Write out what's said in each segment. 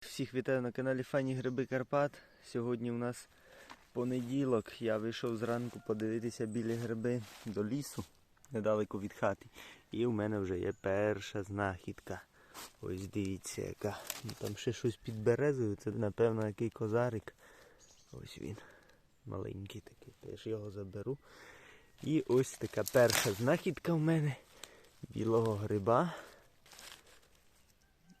Всіх вітаю на каналі Фані Гриби Карпат. Сьогодні у нас понеділок. Я вийшов зранку подивитися білі гриби до лісу недалеко від хати. І у мене вже є перша знахідка. Ось дивіться яка. Ну, Там ще щось під березою. Це напевно який козарик. Ось він. Маленький такий. Теж його заберу. І ось така перша знахідка в мене білого гриба.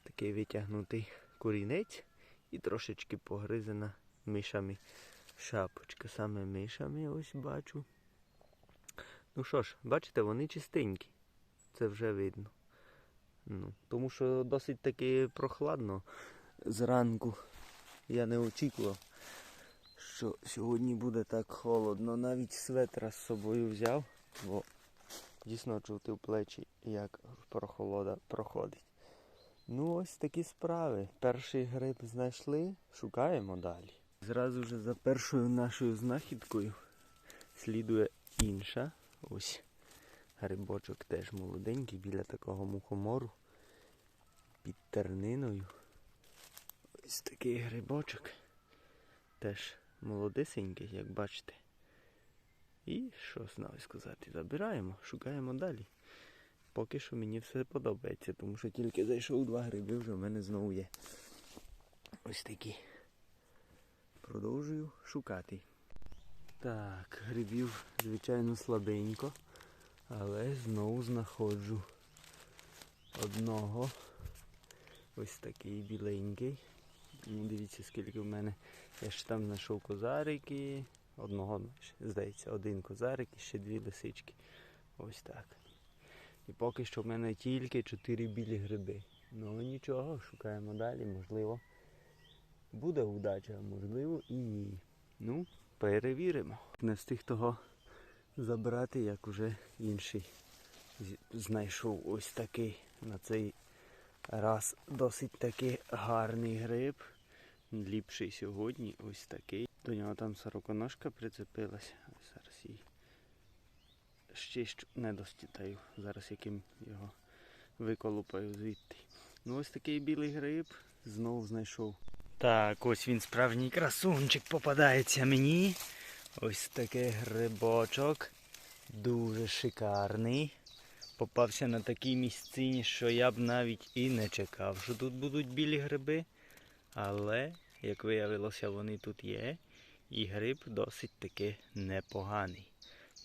Такий витягнутий корінець і трошечки погризана мишами шапочка. Саме мишами ось бачу. Ну що ж, бачите, вони чистенькі. Це вже видно. Ну, тому що досить таки прохладно зранку. Я не очікував, що сьогодні буде так холодно. Навіть светра з собою взяв, бо дійсно чути в плечі, як прохолода проходить. Ну, ось такі справи. Перший гриб знайшли, шукаємо далі. Зразу ж за першою нашою знахідкою слідує інша. Ось грибочок теж молоденький біля такого мухомору під терниною. Ось такий грибочок. Теж молодесенький, як бачите. І що знаю сказати, забираємо, шукаємо далі. Поки що мені все подобається, тому що тільки зайшов два гриби, вже в мене знову є. Ось такі. Продовжую шукати. Так, грибів, звичайно, слабенько, але знову знаходжу одного. Ось такий біленький. Ну, дивіться, скільки в мене. Я ж там знайшов козарики. Одного, здається, один козарик і ще дві лисички. Ось так. І поки що в мене тільки 4 білі гриби. Ну нічого, шукаємо далі, можливо. Буде удача, можливо і ні. Ну, перевіримо. Не встиг того забрати, як уже інший знайшов ось такий на цей раз досить таки гарний гриб. Ліпший сьогодні, ось такий. До нього там сороконожка прицепилася. Ось Зараз її ще не достітаю. Зараз яким його виколупаю звідти. Ну ось такий білий гриб знову знайшов. Так, ось він справжній красунчик попадається мені. Ось такий грибочок. Дуже шикарний. Попався на такій місцині, що я б навіть і не чекав, що тут будуть білі гриби. Але, як виявилося, вони тут є. І гриб досить таки непоганий.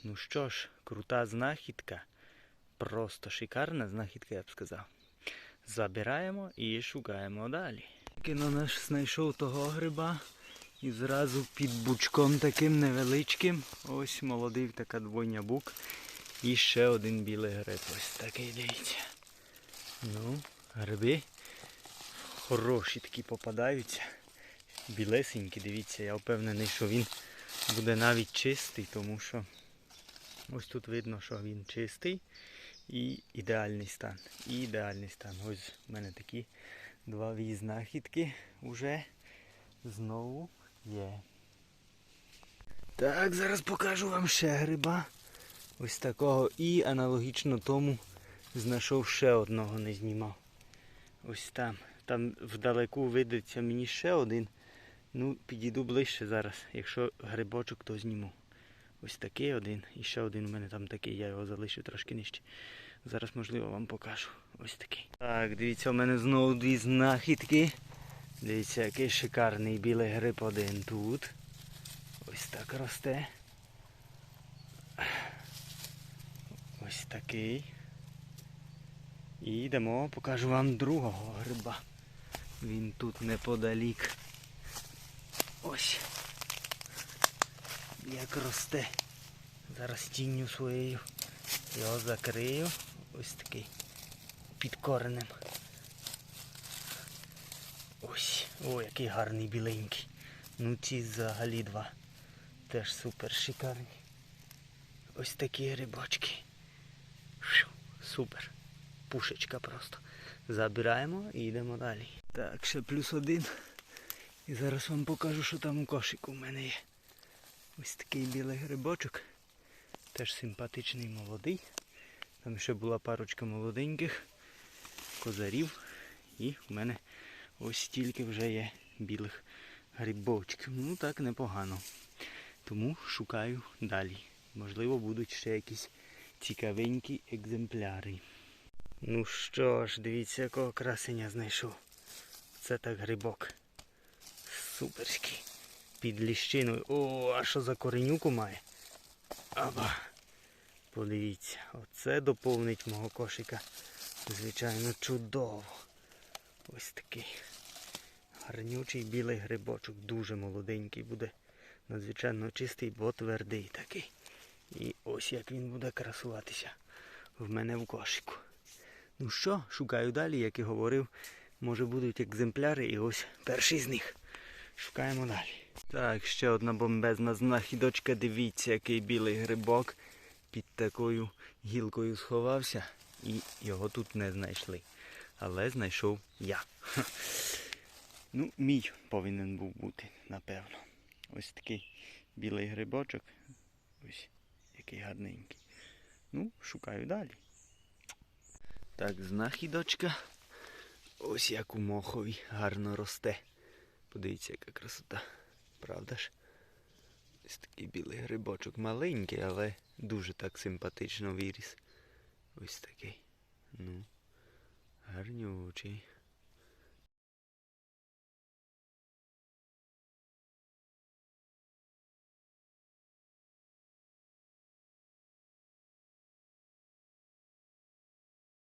Ну що ж, крута знахідка. Просто шикарна знахідка, я б сказав. Забираємо і шукаємо далі. Кіно наш знайшов того гриба і зразу під бучком таким невеличким. Ось молодий така двойня бук. І ще один білий гриб. Ось такий дивіться. Ну, гриби хороші такі попадаються. Білесенькі, дивіться, я впевнений, що він буде навіть чистий, тому що ось тут видно, що він чистий і ідеальний стан. І ідеальний стан. Ось в мене такі два знахідки вже знову є. Так, зараз покажу вам ще гриба. Ось такого. І аналогічно тому знайшов ще одного, не знімав. Ось там. Там вдалеку видиться мені ще один. Ну, підійду ближче зараз. Якщо грибочок, то зніму. Ось такий один. І ще один у мене там такий, я його залишив трошки нижче. Зараз, можливо, вам покажу. Ось такий. Так, дивіться, у мене знову дві знахідки. Дивіться, який шикарний білий гриб один тут. Ось так росте. Ось такий. І йдемо, покажу вам другого гриба. Він тут неподалік. Ось. Як росте. Зараз тінню своєю його закрию. Ось такий. Під коренем. Ось. О, який гарний біленький. Ну ці взагалі два. Теж супер шикарні. Ось такі грибочки. Фью, Супер. Пушечка просто. Забираємо і йдемо далі. Так, ще плюс один. І зараз вам покажу, що там у кошику в мене є. Ось такий білий грибочок. Теж симпатичний молодий. Там ще була парочка молоденьких козарів. І в мене ось стільки вже є білих грибочків. Ну так непогано. Тому шукаю далі. Можливо, будуть ще якісь цікавенькі екземпляри. Ну що ж, дивіться, якого красення знайшов. Це так грибок. Суперський. Під ліщиною. О, а що за коренюку має? Аба. Подивіться, оце доповнить мого кошика. Звичайно, чудово. Ось такий гарнючий білий грибочок, дуже молоденький буде. Надзвичайно чистий, бо твердий такий. І ось як він буде красуватися в мене в кошику. Ну що, шукаю далі, як і говорив, може будуть екземпляри, і ось перший з них. Шукаємо далі. Так, ще одна бомбезна знахідочка. Дивіться, який білий грибок під такою гілкою сховався, і його тут не знайшли. Але знайшов я. Ну, мій повинен був бути, напевно. Ось такий білий грибочок. Ось який гарненький. Ну, шукаю далі. Так, знахідочка. Ось як у мохові гарно росте. Подивіться, яка красота. Правда ж? Ось такий білий грибочок маленький, але дуже так симпатично виріс. Ось такий. Ну, гарнючий.